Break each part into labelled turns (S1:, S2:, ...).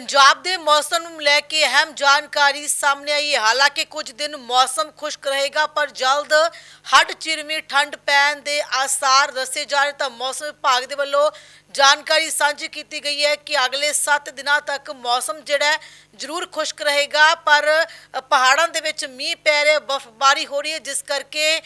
S1: ਪੰਜਾਬ ਦੇ ਮੌਸਮ ਨੂੰ ਲੈ ਕੇ ਅਹਿਮ ਜਾਣਕਾਰੀ ਸਾਹਮਣੇ ਆਈ ਹੈ। ਹਾਲਾਂਕਿ ਕੁਝ ਦਿਨ ਮੌਸਮ ਖੁਸ਼ਕ ਰਹੇਗਾ, ਪਰ ਜਲਦ ਹੱਡ ਚਿਰਮੀ ਠੰਡ ਪੈਣ ਦੇ ਆਸਾਰ ਦੱਸੇ ਜਾ ਰਹੇ ਤਾਂ ਮੌਸਮ ਵਿਭਾਗ ਦੇ ਵੱਲੋਂ ਜਾਣਕਾਰੀ ਸਾਂਝੀ ਕੀਤੀ ਗਈ ਹੈ ਕਿ ਅਗਲੇ 7 ਦਿਨਾਂ ਤੱਕ ਮੌਸਮ ਜਿਹੜਾ ਜ਼ਰੂਰ ਖੁਸ਼ਕ ਰਹੇਗਾ, ਪਰ ਪਹਾੜਾਂ ਦੇ ਵਿੱਚ ਮੀਂਹ ਪੈ ਰਿਹਾ, ਬਰਫ਼ਬਾਰੀ ਹੋ ਰਹੀ ਹੈ, ਜਿਸ ਕਰਕੇ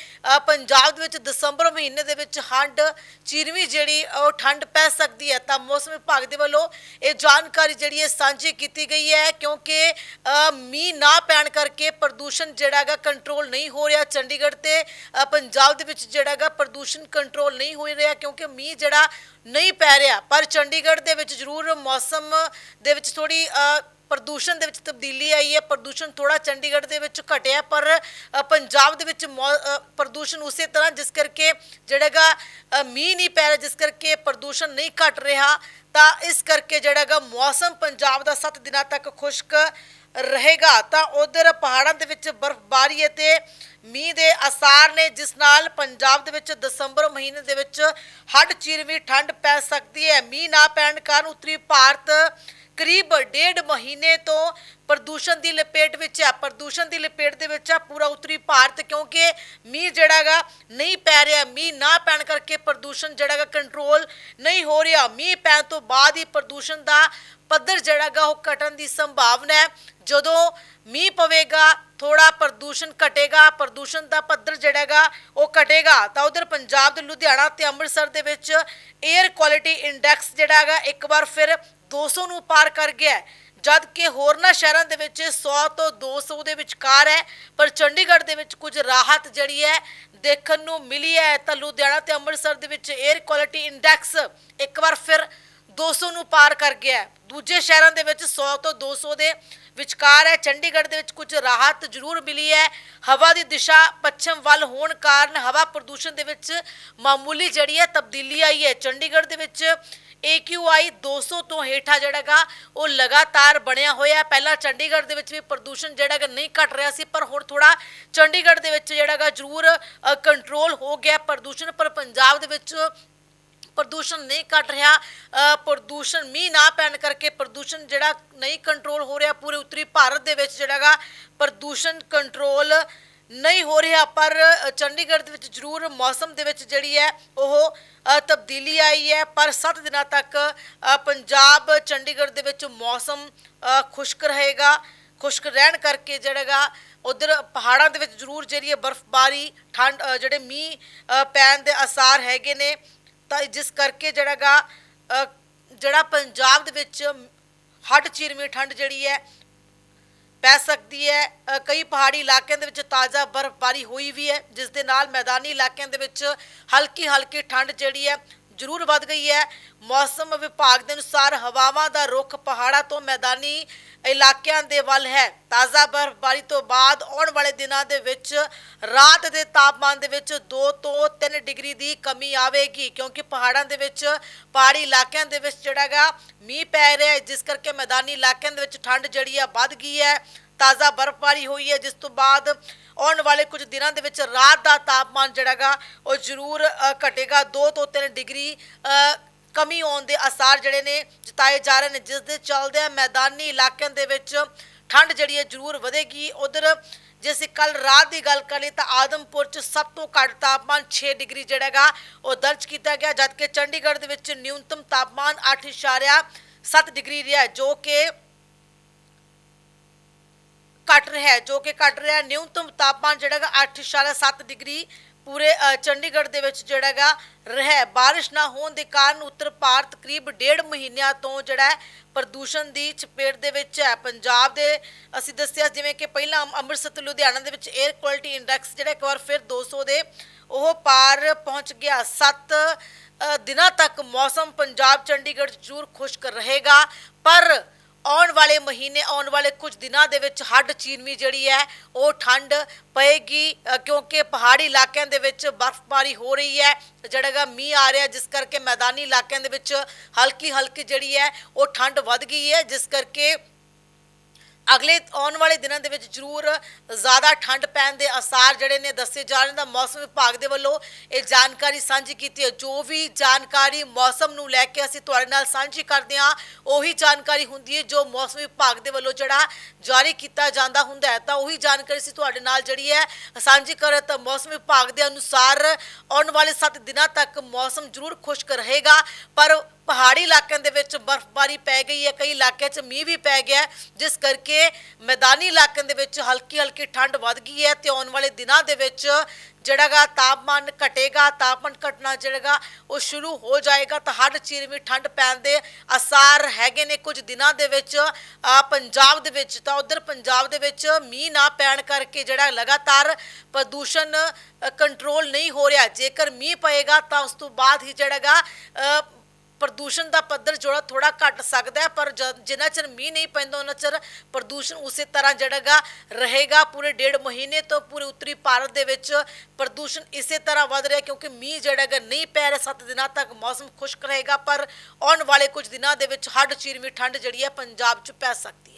S1: ਪੰਜਾਬ ਦੇ ਵਿੱਚ ਦਸੰਬਰ ਮਹੀਨੇ ਦੇ ਵਿੱਚ ਹੰਡ ਚਿਰਵੀਂ ਜਿਹੜੀ, ਉਹ ਠੰਡ ਪੈ ਸਕਦੀ ਹੈ। ਤਾਂ ਮੌਸਮ ਵਿਭਾਗ ਦੇ ਵੱਲੋਂ ਇਹ ਜਾਣਕਾਰੀ ਜਿਹੜੀ ਹੈ ਸਾਂਝੀ ਕੀਤੀ ਗਈ ਹੈ ਕਿਉਂਕਿ ਮੀਂਹ ਨਾ ਪੈਣ ਕਰਕੇ ਪ੍ਰਦੂਸ਼ਣ ਜਿਹੜਾ ਹੈਗਾ ਕੰਟਰੋਲ ਨਹੀਂ ਹੋ ਰਿਹਾ ਚੰਡੀਗੜ੍ਹ ਤੇ ਪੰਜਾਬ ਦੇ ਵਿੱਚ ਜਿਹੜਾ ਹੈਗਾ ਪ੍ਰਦੂਸ਼ਣ ਕੰਟਰੋਲ ਨਹੀਂ ਹੋ ਰਿਹਾ ਕਿਉਂਕਿ ਮੀਂਹ ਜਿਹੜਾ ਨਹੀਂ ਪੈ ਰਿਹਾ। ਪਰ ਚੰਡੀਗੜ੍ਹ ਦੇ ਵਿੱਚ ਜ਼ਰੂਰ ਮੌਸਮ ਦੇ ਵਿੱਚ ਥੋੜੀ ਪ੍ਰਦੂਸ਼ਣ ਦੇ ਵਿੱਚ ਤਬਦੀਲੀ ਆਈ ਹੈ, ਪ੍ਰਦੂਸ਼ਣ ਥੋੜਾ ਚੰਡੀਗੜ੍ਹ ਦੇ ਵਿੱਚ ਘਟਿਆ, ਪਰ ਪੰਜਾਬ ਦੇ ਵਿੱਚ ਮੌ- ਪ੍ਰਦੂਸ਼ਣ ਉਸੇ ਤਰ੍ਹਾਂ, ਜਿਸ ਕਰਕੇ ਜਿਹੜਾਗਾ ਮੀਂਹ ਨਹੀਂ ਪੈ ਰਿਹਾ, ਜਿਸ ਕਰਕੇ ਪ੍ਰਦੂਸ਼ਣ ਨਹੀਂ ਘਟ ਰਿਹਾ, ਤਾਂ ਇਸ ਕਰਕੇ ਜਿਹੜਾਗਾ ਮੌਸਮ ਪੰਜਾਬ ਦਾ 7 ਦਿਨਾਂ ਤੱਕ ਖੁਸ਼ਕ ਰਹੇਗਾ, ਤਾਂ ਉਧਰ ਪਹਾੜਾਂ ਦੇ ਵਿੱਚ ਬਰਫ਼ਬਾਰੀ ਅਤੇ ਮੀਂਹ ਦੇ ਅਸਾਰ ਨੇ ਜਿਸ ਨਾਲ ਪੰਜਾਬ ਦੇ ਵਿੱਚ ਦਸੰਬਰ ਮਹੀਨੇ ਦੇ ਵਿੱਚ ਹੱਡ ਚੀਰਵੀਂ ਠੰਡ ਪੈ ਸਕਦੀ ਹੈ। ਮੀਂਹ ਨਾ ਪੈਣ ਕਾਰਨ ਉੱਤਰੀ ਭਾਰਤ ਕਰੀਬ ਡੇਢ ਮਹੀਨੇ ਤੋਂ ਪ੍ਰਦੂਸ਼ਣ ਦੀ ਲਪੇਟ ਵਿੱਚ ਆ, ਪ੍ਰਦੂਸ਼ਣ ਦੀ ਲਪੇਟ ਦੇ ਵਿੱਚ ਆ, ਪੂਰਾ ਉੱਤਰੀ ਭਾਰਤ, ਕਿਉਂਕਿ ਮੀਂਹ ਜਿਹੜਾਗਾ ਨਹੀਂ ਪੈ ਰਿਹਾ, ਮੀਂਹ ਨਾ ਪੈਣ ਕਰਕੇ ਪ੍ਰਦੂਸ਼ਣ ਜਿਹੜਾਗਾ ਕੰਟਰੋਲ ਨਹੀਂ ਹੋ ਰਿਹਾ ਮੀਂਹ ਪੈਣ ਤੋਂ ਬਾਅਦ ਹੀ ਪ੍ਰਦੂਸ਼ਣ ਦਾ ਪੱਧਰ ਜਿਹੜਾਗਾ ਉਹ ਘਟਣ ਦੀ ਸੰਭਾਵਨਾ ਹੈ ਜਦੋਂ ਮੀਂਹ ਪਵੇਗਾ ਥੋੜਾ ਪ੍ਰਦੂਸ਼ਣ ਘਟੇਗਾ, ਪ੍ਰਦੂਸ਼ਣ ਦਾ ਪੱਧਰ ਜਿਹੜਾਗਾ ਉਹ ਘਟੇਗਾ, ਤਾਂ ਉਧਰ ਪੰਜਾਬ ਦੇ ਲੁਧਿਆਣਾ ਤੇ ਅੰਮ੍ਰਿਤਸਰ ਦੇ ਵਿੱਚ 에ਅਰ ਕੁਆਲਿਟੀ ਇੰਡੈਕਸ ਜਿਹੜਾ ਹੈਗਾ ਇੱਕ ਵਾਰ ਫਿਰ 200 ਨੂੰ ਪਾਰ ਕਰ ਗਿਆ ਹੈ। ਜਦ ਕਿ ਹੋਰਨਾਂ ਸ਼ਹਿਰਾਂ ਦੇ ਵਿੱਚ 100 ਤੋਂ 200 ਦੇ ਵਿਚਕਾਰ ਹੈ, ਪਰ ਚੰਡੀਗੜ੍ਹ ਦੇ ਵਿੱਚ ਕੁਝ ਰਾਹਤ ਜਿਹੜੀ ਹੈ ਦੇਖਣ ਨੂੰ ਮਿਲੀ ਹੈ। ਤਾਂ ਲੁਧਿਆਣਾ ਤੇ ਅੰਮ੍ਰਿਤਸਰ ਦੇ ਵਿੱਚ 에ਅਰ ਕੁਆਲਿਟੀ ਇੰਡੈਕਸ ਇੱਕ ਵਾਰ ਫਿਰ 200 ਨੂੰ ਪਾਰ ਕਰ ਗਿਆ ਦੂਜੇ ਸ਼ਹਿਰਾਂ ਦੇ ਵਿੱਚ 100 ਤੋਂ 200 ਦੇ ਵਿਚਕਾਰ ਹੈ। ਚੰਡੀਗੜ੍ਹ ਦੇ ਵਿੱਚ ਕੁਝ ਰਾਹਤ ਜ਼ਰੂਰ ਮਿਲੀ ਹੈ। ਹਵਾ ਦੀ ਦਿਸ਼ਾ ਪੱਛਮ ਵੱਲ ਹੋਣ ਕਾਰਨ ਹਵਾ ਪ੍ਰਦੂਸ਼ਣ ਦੇ ਵਿੱਚ ਮਾਮੂਲੀ ਜਿਹੜੀ ਹੈ ਤਬਦੀਲੀ ਆਈ ਹੈ। ਚੰਡੀਗੜ੍ਹ ਦੇ ਵਿੱਚ AQI 200 ਤੋਂ ਹੇਠਾਂ ਜਿਹੜਾਗਾ ਉਹ ਲਗਾਤਾਰ ਬਣਿਆ ਹੋਇਆ ਪਹਿਲਾਂ ਚੰਡੀਗੜ੍ਹ ਦੇ ਵਿੱਚ ਵੀ ਪ੍ਰਦੂਸ਼ਣ ਜਿਹੜਾਗਾ ਨਹੀਂ ਘਟ ਰਿਹਾ ਸੀ, ਪਰ ਹੁਣ ਥੋੜਾ ਚੰਡੀਗੜ੍ਹ ਦੇ ਵਿੱਚ ਜਿਹੜਾਗਾ ਜ਼ਰੂਰ ਕੰਟਰੋਲ ਹੋ ਗਿਆ। ਪ੍ਰਦੂਸ਼ਣ, ਪਰ ਪੰਜਾਬ ਦੇ ਵਿੱਚ ਪ੍ਰਦੂਸ਼ਣ ਨਹੀਂ ਘਟ ਰਿਹਾ ਪ੍ਰਦੂਸ਼ਣ ਮੀਂਹ ਨਾ ਪੈਣ ਕਰਕੇ ਪ੍ਰਦੂਸ਼ਣ ਜਿਹੜਾ ਨਹੀਂ ਕੰਟਰੋਲ ਹੋ ਰਿਹਾ ਪੂਰੇ ਉੱਤਰੀ ਭਾਰਤ ਦੇ ਵਿੱਚ ਜਿਹੜਾਗਾ ਪ੍ਰਦੂਸ਼ਣ ਕੰਟਰੋਲ ਨਹੀਂ ਹੋ ਰਿਹਾ। ਪਰ ਚੰਡੀਗੜ੍ਹ ਦੇ ਵਿੱਚ ਜ਼ਰੂਰ ਮੌਸਮ ਦੇ ਵਿੱਚ ਜਿਹੜੀ ਹੈ, ਉਹ ਤਬਦੀਲੀ ਆਈ ਹੈ। ਪਰ 7 ਦਿਨਾਂ ਤੱਕ ਪੰਜਾਬ, ਚੰਡੀਗੜ੍ਹ ਦੇ ਵਿੱਚ ਮੌਸਮ ਖੁਸ਼ਕ ਰਹੇਗਾ। ਖੁਸ਼ਕ ਰਹਿਣ ਕਰਕੇ ਜਿਹੜਾਗਾ ਉਧਰ ਪਹਾੜਾਂ ਦੇ ਵਿੱਚ ਜ਼ਰੂਰ ਜਿਹੜੀ ਹੈ ਬਰਫ਼ਬਾਰੀ, ਠੰਡ ਜਿਹੜੇ ਮੀਂਹ ਪੈਣ ਦੇ ਅਸਾਰ ਹੈਗੇ ਨੇ। ਤਾਂ ਜਿਸ ਕਰਕੇ ਜਿਹੜਾਗਾ ਅ, ਜਿਹੜਾ ਪੰਜਾਬ ਦੇ ਵਿੱਚ ਹੱਡ ਚੀਰਮੀ ਠੰਡ ਜਿਹੜੀ ਹੈ ਪੈ ਸਕਦੀ ਹੈ। ਕਈ ਪਹਾੜੀ ਇਲਾਕਿਆਂ ਦੇ ਵਿੱਚ ਤਾਜ਼ਾ ਬਰਫ਼ਬਾਰੀ ਹੋਈ ਵੀ ਹੈ ਜਿਸ ਦੇ ਨਾਲ ਮੈਦਾਨੀ ਇਲਾਕਿਆਂ ਦੇ ਵਿੱਚ ਹਲਕੀ ਹਲਕੀ ਠੰਡ ਜਿਹੜੀ ਹੈ ਜ਼ਰੂਰ ਵੱਧ ਗਈ ਹੈ। ਮੌਸਮ ਵਿਭਾਗ ਦੇ ਅਨੁਸਾਰ ਹਵਾਵਾਂ ਦਾ ਰੁਖ ਪਹਾੜਾਂ ਤੋਂ ਮੈਦਾਨੀ ਇਲਾਕਿਆਂ ਦੇ ਵੱਲ ਹੈ। ਤਾਜ਼ਾ ਬਰਫ਼ਬਾਰੀ ਤੋਂ ਬਾਅਦ ਆਉਣ ਵਾਲੇ ਦਿਨਾਂ ਦੇ ਵਿੱਚ ਰਾਤ ਦੇ ਤਾਪਮਾਨ ਦੇ ਵਿੱਚ 2 ਤੋਂ 3 ਡਿਗਰੀ ਦੀ ਕਮੀ ਆਵੇਗੀ, ਕਿਉਂਕਿ ਪਹਾੜਾਂ ਦੇ ਵਿੱਚ, ਪਹਾੜੀ ਇਲਾਕਿਆਂ ਦੇ ਵਿੱਚ ਜਿਹੜਾਗਾ ਮੀਂਹ ਪੈ ਰਿਹਾ ਹੈ, ਜਿਸ ਕਰਕੇ ਮੈਦਾਨੀ ਇਲਾਕਿਆਂ ਦੇ ਵਿੱਚ ਠੰਡ ਜਿਹੜੀ ਹੈ ਵੱਧ ਗਈ ਹੈ। ਤਾਜ਼ਾ ਬਰਫ਼ਬਾਰੀ ਹੋਈ ਹੈ, ਜਿਸ ਤੋਂ ਬਾਅਦ ਆਉਣ ਵਾਲੇ ਕੁਝ ਦਿਨਾਂ ਦੇ ਵਿੱਚ ਰਾਤ ਦਾ ਤਾਪਮਾਨ ਜਿਹੜਾਗਾ ਉਹ ਜ਼ਰੂਰ ਘਟੇਗਾ। 2 ਤੋਂ 3 ਡਿਗਰੀ ਕਮੀ ਆਉਣ ਦੇ ਅਸਾਰ ਜਿਹੜੇ ਨੇ ਜਤਾਏ ਜਾ ਰਹੇ ਨੇ, ਜਿਸ ਦੇ ਚੱਲਦੇ ਮੈਦਾਨੀ ਇਲਾਕਿਆਂ ਦੇ ਵਿੱਚ ਠੰਡ ਜਿਹੜੀ ਹੈ ਜ਼ਰੂਰ ਵਧੇਗੀ। ਉਧਰ ਜੇ ਅਸੀਂ ਕੱਲ ਰਾਤ ਦੀ ਗੱਲ ਕਰੀਏ ਤਾਂ ਆਦਮਪੁਰ ਚ ਸਭ ਤੋਂ ਘੱਟ ਤਾਪਮਾਨ 6 ਡਿਗਰੀ ਜਿਹੜਾ ਹੈਗਾ, ਉਹ ਦਰਜ ਕੀਤਾ ਗਿਆ, ਜਦਕਿ ਚੰਡੀਗੜ੍ਹ ਦੇ ਵਿੱਚ ਨਿਊਨਤਮ ਤਾਪਮਾਨ 8.7 ਡਿਗਰੀ ਰਿਹਾ, ਜੋ ਕਿ ਘਟ ਰਿਹਾ ਹੈ, ਜੋ ਕਿ ਘਟ ਰਿਹਾ ਨਿਊਨਤਮ ਤਾਪਮਾਨ ਜਿਹੜਾ ਹੈਗਾ 8.7 ਡਿਗਰੀ ਪੂਰੇ ਚੰਡੀਗੜ੍ਹ ਦੇ ਵਿੱਚ ਜਿਹੜਾ ਹੈਗਾ ਰਿਹਾ ਬਾਰਿਸ਼ ਨਾ ਹੋਣ ਦੇ ਕਾਰਨ ਉੱਤਰ ਭਾਰਤ ਕਰੀਬ ਡੇਢ ਮਹੀਨਿਆਂ ਤੋਂ ਜਿਹੜਾ ਪ੍ਰਦੂਸ਼ਣ ਦੀ ਚਪੇਟ ਦੇ ਵਿੱਚ ਹੈ। ਪੰਜਾਬ ਦੇ ਅਸੀਂ ਦੱਸਿਆ ਜਿਵੇਂ ਕਿ ਪਹਿਲਾਂ ਅੰਮ੍ਰਿਤਸਰ ਤੇ ਲੁਧਿਆਣਾ ਦੇ ਵਿੱਚ 에ਅਰ ਕੁਆਲਿਟੀ ਇੰਡੈਕਸ ਜਿਹੜਾ ਇੱਕ ਵਾਰ ਫਿਰ 200 ਦੇ ਉਹ ਪਾਰ ਪਹੁੰਚ ਗਿਆ। 7 ਦਿਨਾਂ ਤੱਕ ਮੌਸਮ ਪੰਜਾਬ, ਚੰਡੀਗੜ੍ਹ 'ਚ ਜ਼ਰੂਰ ਖੁਸ਼ਕ ਰਹੇਗਾ। ਪਰ ਆਉਣ ਵਾਲੇ ਮਹੀਨੇ, ਆਉਣ ਵਾਲੇ ਕੁਝ ਦਿਨਾਂ ਦੇ ਵਿੱਚ ਹੱਡ ਚੀਨਵੀ ਜਿਹੜੀ ਹੈ, ਉਹ ਠੰਡ ਪਏਗੀ ਕਿਉਂਕਿ ਪਹਾੜੀ ਇਲਾਕਿਆਂ ਦੇ ਵਿੱਚ ਬਰਫ਼ਬਾਰੀ ਹੋ ਰਹੀ ਹੈ ਜਿਹੜਾਗਾ ਮੀਂਹ ਆ ਰਿਹਾ, ਜਿਸ ਕਰਕੇ ਮੈਦਾਨੀ ਇਲਾਕਿਆਂ ਦੇ ਵਿੱਚ ਹਲਕੀ ਹਲਕੀ ਜਿਹੜੀ ਹੈ, ਉਹ ਠੰਡ ਵੱਧ ਗਈ ਹੈ, ਜਿਸ ਕਰਕੇ ਅਗਲੇ ਆਉਣ ਵਾਲੇ ਦਿਨਾਂ ਦੇ ਵਿੱਚ ਜ਼ਰੂਰ ਜ਼ਿਆਦਾ ਠੰਡ ਪੈਣ ਦੇ ਅਸਾਰ ਜਿਹੜੇ ਨੇ ਦੱਸੇ ਜਾ ਰਹੇ ਨੇ। ਤਾਂ ਮੌਸਮ ਵਿਭਾਗ ਦੇ ਵੱਲੋਂ ਇਹ ਜਾਣਕਾਰੀ ਸਾਂਝੀ ਕੀਤੀ ਹੈ। ਜੋ ਵੀ ਜਾਣਕਾਰੀ ਮੌਸਮ ਨੂੰ ਲੈ ਕੇ ਅਸੀਂ ਤੁਹਾਡੇ ਨਾਲ ਸਾਂਝੀ ਕਰਦੇ ਹਾਂ, ਉਹੀ ਜਾਣਕਾਰੀ ਹੁੰਦੀ ਹੈ ਜੋ ਮੌਸਮ ਵਿਭਾਗ ਦੇ ਵੱਲੋਂ ਜਿਹੜਾ ਜਾਰੀ ਕੀਤਾ ਜਾਂਦਾ ਹੁੰਦਾ ਹੈ। ਤਾਂ ਉਹੀ ਜਾਣਕਾਰੀ ਅਸੀਂ ਤੁਹਾਡੇ ਨਾਲ ਜਿਹੜੀ ਹੈ ਸਾਂਝੀ ਕਰ ਤਾਂ ਮੌਸਮ ਵਿਭਾਗ ਦੇ ਅਨੁਸਾਰ ਆਉਣ ਵਾਲੇ 7 ਦਿਨਾਂ ਤੱਕ ਮੌਸਮ ਜ਼ਰੂਰ ਖੁਸ਼ਕ ਰਹੇਗਾ। ਪਰ ਪਹਾੜੀ ਇਲਾਕਿਆਂ ਦੇ ਵਿੱਚ ਬਰਫ਼ਬਾਰੀ ਪੈ ਗਈ ਹੈ ਕਈ ਇਲਾਕਿਆਂ 'ਚ ਮੀਂਹ ਵੀ ਪੈ ਗਿਆ ਹੈ, ਜਿਸ ਕਰਕੇ ਮੈਦਾਨੀ ਇਲਾਕਿਆਂ ਦੇ ਵਿੱਚ ਹਲਕੀ ਹਲਕੀ ਠੰਡ ਵੱਧ ਗਈ ਹੈ ਤੇ ਆਉਣ ਵਾਲੇ ਦਿਨਾਂ ਦੇ ਵਿੱਚ ਜਿਹੜਾਗਾ ਤਾਪਮਾਨ ਘਟੇਗਾ ਤਾਪਮਾਨ ਘਟਣਾ ਜਿਹੜਾਗਾ ਉਹ ਸ਼ੁਰੂ ਹੋ ਜਾਏਗਾ ਤਾਂ ਹੱਡ ਚੀਰਵੀਂ ਠੰਡ ਪੈਣ ਦੇ ਅਸਾਰ ਹੈਗੇ ਨੇ। ਕੁਝ ਦਿਨਾਂ ਦੇ ਵਿੱਚ ਆ ਪੰਜਾਬ ਦੇ ਵਿੱਚ ਤਾਂ ਉਧਰ ਪੰਜਾਬ ਦੇ ਵਿੱਚ ਮੀਂਹ ਨਾ ਪੈਣ ਕਰਕੇ ਜਿਹੜਾ ਲਗਾਤਾਰ ਪ੍ਰਦੂਸ਼ਣ ਕੰਟਰੋਲ ਨਹੀਂ ਹੋ ਰਿਹਾ। ਜੇਕਰ ਮੀਂਹ ਪਏਗਾ ਤਾਂ ਉਸ ਤੋਂ ਬਾਅਦ ਹੀ ਜਿਹੜਾਗਾ ਅ, ਪ੍ਰਦੂਸ਼ਣ ਦਾ ਪੱਧਰ ਜਿਹੜਾ ਥੋੜਾ ਘਟ ਸਕਦਾ ਪਰ ਜਿੰਨਾ ਚਿਰ ਮੀਂਹ ਨਹੀਂ ਪੈਂਦਾ, ਉਹਨਾਂ ਚਿਰ ਪ੍ਰਦੂਸ਼ਣ ਉਸੇ ਤਰ੍ਹਾਂ ਜਿਹੜਾਗਾ ਰਹੇਗਾ ਪੂਰੇ ਡੇਢ ਮਹੀਨੇ ਤੋਂ ਪੂਰੇ ਉੱਤਰੀ ਭਾਰਤ ਦੇ ਵਿੱਚ ਪ੍ਰਦੂਸ਼ਣ ਇਸੇ ਤਰ੍ਹਾਂ ਵੱਧ ਰਿਹਾ, ਕਿਉਂਕਿ ਮੀਂਹ ਜਿਹੜਾਗਾ ਨਹੀਂ ਪੈ ਰਿਹਾ 7 ਦਿਨਾਂ ਤੱਕ ਮੌਸਮ ਖੁਸ਼ਕ ਰਹੇਗਾ, ਪਰ ਆਉਣ ਵਾਲੇ ਕੁਝ ਦਿਨਾਂ ਦੇ ਵਿੱਚ ਹੱਡ ਚੀਰਵੀਂ ਠੰਡ ਜਿਹੜੀ ਹੈ ਪੰਜਾਬ 'ਚ ਪੈ ਸਕਦੀ